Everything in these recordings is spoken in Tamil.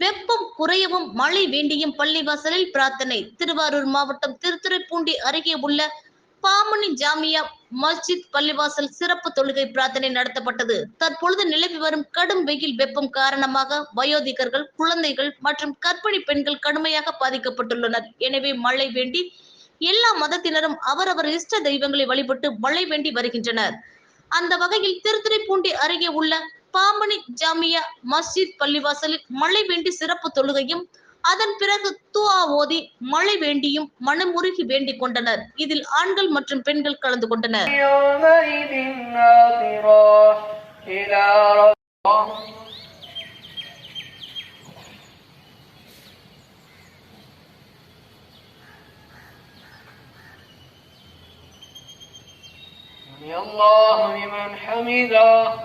வெப்பம் குறையவும் மழை வேண்டியும் பள்ளிவாசலில் பிரார்த்தனை. திருவாரூர் மாவட்டம் திருத்துறைப்பூண்டி அருகே உள்ள பாமணி ஜாமியா மஸ்ஜித் பள்ளிவாசல் சிறப்பு தொழுகை பிரார்த்தனை நடத்தப்பட்டது. தற்பொழுது நிலவி வரும் கடும் வெயில் வெப்பம் காரணமாக வயோதிகர்கள் குழந்தைகள் மற்றும் கர்ப்பிணி பெண்கள் கடுமையாக பாதிக்கப்பட்டுள்ளனர். எனவே மழை வேண்டி எல்லா மதத்தினரும் அவரவர் இஷ்ட தெய்வங்களை வழிபட்டு மழை வேண்டி வருகின்றனர். அந்த வகையில் திருத்துறைப்பூண்டி அருகே உள்ள பாமணி ஜாமியா மஸ்ஜித் பள்ளிவாசலில் மழை வேண்டி சிறப்பு தொழுகையும் அதன் பிறகு துஆ ஓதி மழை வேண்டியும் மனமுருகி வேண்டிக் கொண்டனர் இதில் ஆண்கள் மற்றும் பெண்கள் கலந்து கொண்டனர் يومئذ ناظرة إلى ربها سمع الله لمن حمده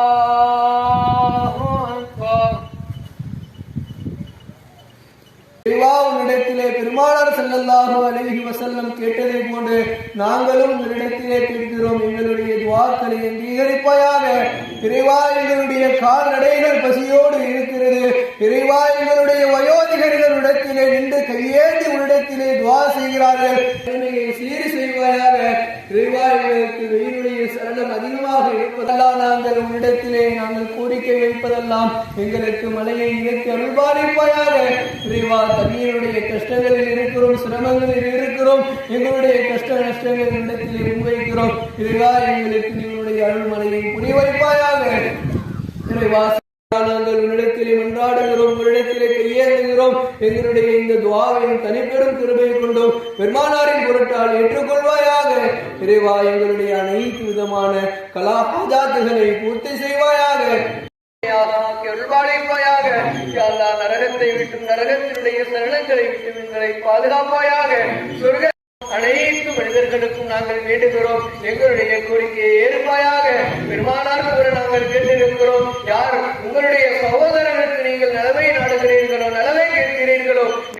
உன்னிடத்திலே பெருமானார் ஸல்லல்லாஹு அழகி வசல்லம் கேட்டதை போன்று நாங்களும் உன்னிடத்திலே கேட்கிறோம். எங்களுடைய துவாக்களை அங்கீகரிப்பாயாக. இறைவா எங்களுடைய கால்நடைகள் பசியோடு இருக்கிறது. இறைவா எங்களுடைய வயோதிகர்கள் இடத்திலே நின்று கையேந்தி உன்னிடத்திலே துவா செய்கிறார்கள் என்னையை சீர் செய்வாயாக இறைவா எங்களுக்கு வெயிலுடைய சரணம் அதிகமாக இருப்பதெல்லாம் நாங்கள் நாங்கள் கோரிக்கை வைப்பதெல்லாம் எங்களுக்கு மலையை இறக்கி அருள்பாலிப்பாயாக. இறைவா தண்ணீருடைய கஷ்டங்களில் இருக்கிறோம் சிரமங்களில் இருக்கிறோம். எங்களுடைய கஷ்ட நஷ்டங்கள் இடத்திலே முன்வைக்கிறோம் இறைவா எங்களுக்கு நீங்களுடைய அருள்மலையை புரிய வைப்பாயாக. இறைவா நாங்கள் உன்னிடத்திலே மன்றாடுகிறோம் உன்னிடத்திலே கையேந்துகிறோம். எங்களுடைய இந்த துவாவின் தனிப்பெரும் கிருபை கொண்டோம் பெருமானாரின் பொருட்டால் ஏற்றுக்கொள்வாயாக. இறைவா எங்களுடைய அனைத்து விதமான கலா பூஜாத்துகளை பூர்த்தி செய்வாயாக. அருள்வாழைப்பாயாக நரகத்தை விட்டும் நரகத்தினுடைய சரணங்களை விட்டு எங்களை பாதுகாப்பாயாக. சொர்க்க அனைத்து நாங்கள் வேண்டுகிறோம். எங்களுடைய கோரிக்கையை ஏற்பாயாக பெருமானார் கூட நாங்கள் கேட்டிருக்கிறோம். யார் உங்களுடைய சகோதரர்களுக்கு